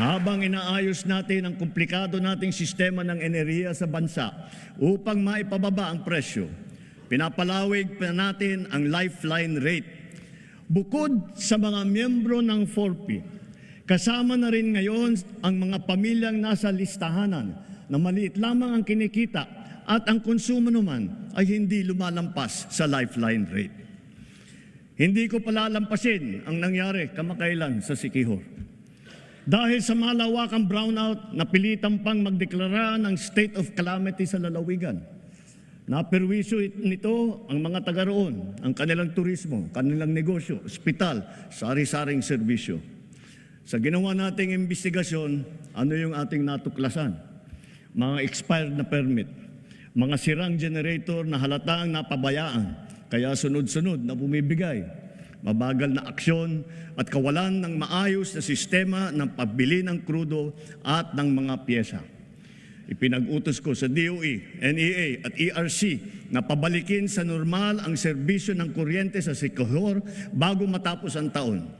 Habang inaayos natin ang komplikado nating sistema ng enerhiya sa bansa upang maipababa ang presyo, pinapalawig pa natin ang lifeline rate. Bukod sa mga miyembro ng 4P, kasama na rin ngayon ang mga pamilyang nasa listahanan na maliit lamang ang kinikita at ang konsumo naman ay hindi lumalampas sa lifeline rate. Hindi ko palalampasin ang nangyari kamakailan sa Sikihor. Dahil sa malawakang brownout, napilitan pang magdeklara ng state of calamity sa lalawigan. Naperwisyo it- nito ang mga taga roon, ang kanilang turismo, kanilang negosyo, ospital, sari-saring serbisyo. Sa ginawa nating investigasyon, ano yung ating natuklasan? Mga expired na permit, mga sirang generator na halatang napabayaan, kaya sunod-sunod na bumibigay, mabagal na aksyon at kawalan ng maayos na sistema ng pabili ng krudo at ng mga pyesa. Ipinag-utos ko sa DOE, NEA at ERC na pabalikin sa normal ang serbisyo ng kuryente sa Sikihor bago matapos ang taon.